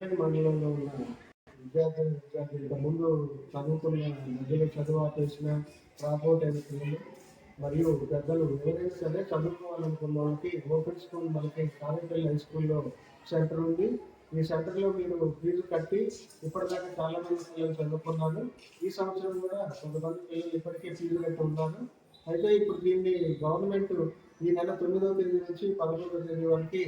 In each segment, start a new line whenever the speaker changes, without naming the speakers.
మండలంలో ఉన్న విద్యార్థులు విద్యార్థులు ఇంత ముందు చదువుకున్న మధ్యలో చదువు ఆపేసిన డ్రాప్అవుట్ అయిన పిల్లలు మరియు పెద్దలు ఎవరైనా సరే చదువుకోవాలనుకున్న వాళ్ళకి ఓపెన్ స్కూల్ మనకి కారేపల్లి హై స్కూల్లో సెంటర్ ఉంది. ఈ సెంటర్లో మీరు ఫీజు కట్టి ఇప్పటిదాకా చాలా మంది పిల్లలు చదువుకున్నారు. ఈ సంవత్సరం కూడా కొంతమంది పిల్లలు ఇప్పటికే ఫీజు కట్టి ఉన్నారు. అయితే ఇప్పుడు దీన్ని గవర్నమెంట్ ఈ నెల తొమ్మిదవ తేదీ నుంచి పదకొండవ తేదీ వరకు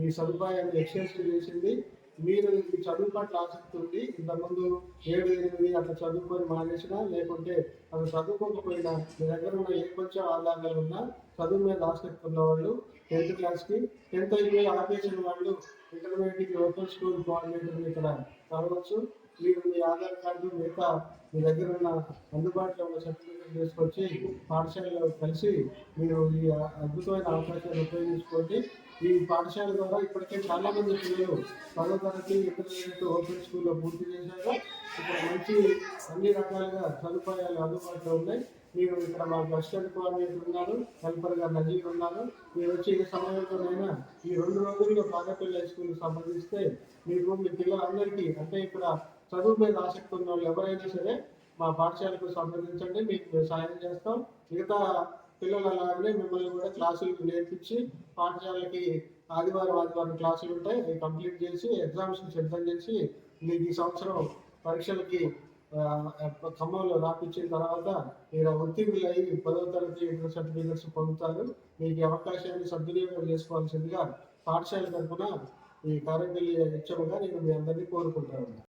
ఈ సదుపాయాన్ని ఎక్స్టెన్షన్ చేసింది. మీరు ఈ చదువు పట్ల ఆసక్తి ఉండి ఇంతకుముందు ఏడు ఎనిమిది అట్లా చదువుకొని మానేసినా లేకుంటే అసలు చదువుకోకపోయినా మీ దగ్గర ఉన్న ఏ కొంచెం ఆధారాలు ఉన్నా చదువు మీద ఆసక్తి ఉన్న వాళ్ళు టెన్త్ క్లాస్కి టెన్త్ అయిపోయి ఆపేసిన వాళ్ళు ఇంటర్మీడియట్కి ఓపెన్ స్కూల్ కోఆర్డినేటర్ ఇక్కడ చదవచ్చు మీరు మీ ఆధార్ కార్డు మిగతా మీ దగ్గర ఉన్న అందుబాటులో ఉన్న సర్టిఫికేట్ తీసుకొచ్చి పాఠశాలలో కలిసి మీరు ఈ అద్భుతమైన అవకాశాన్ని ఉపయోగించుకోండి. ఈ పాఠశాల ద్వారా ఇప్పటికే చాలా మంది పిల్లలు పదో తరగతి ఇంటర్మీడియట్ ఓపెన్ స్కూల్లో పూర్తి చేశారు. ఇక్కడ మంచి అన్ని రకాలుగా సదుపాయాలు అందుబాటులో ఉన్నాయి. మీరు ఇక్కడ మా బస్ స్టాండ్ కోఆర్డినేటర్ ఉన్నారు హెల్పర్ గారు నజీర్ ఉన్నారు. మీరు వచ్చి ఏ సమయంలోనైనా ఈ రెండు రోజుల్లో పాదపల్లి హై స్కూల్ సంబంధిస్తే మీకు మీ పిల్లలందరికీ అంటే ఇక్కడ చదువు మీద ఆసక్తి ఉన్న వాళ్ళు ఎవరైనా సరే మా పాఠశాలకు సంప్రదించండి మీకు సాయం చేస్తాం. మిగతా పిల్లలు అలాగే మిమ్మల్ని కూడా క్లాసులకు నేర్పించి పాఠశాలకి ఆదివారం ఆదివారం క్లాసులు ఉంటాయి అవి కంప్లీట్ చేసి ఎగ్జామ్స్ సిద్ధం చేసి మీకు ఈ సంవత్సరం పరీక్షలకి ఖమ్మంలో రాపించిన తర్వాత మీరు ఉత్తీర్ణులు అయ్యి పదవ తరగతి ఇంటర్ సర్టిఫికేట్స్ పొందుతారు. మీకు అవకాశాన్ని సద్వినియోగం చేసుకోవాల్సిందిగా పాఠశాల తరఫున ఈ కార్యక్రమ హెచ్చముగా నేను మీ అందరినీ కోరుకుంటాను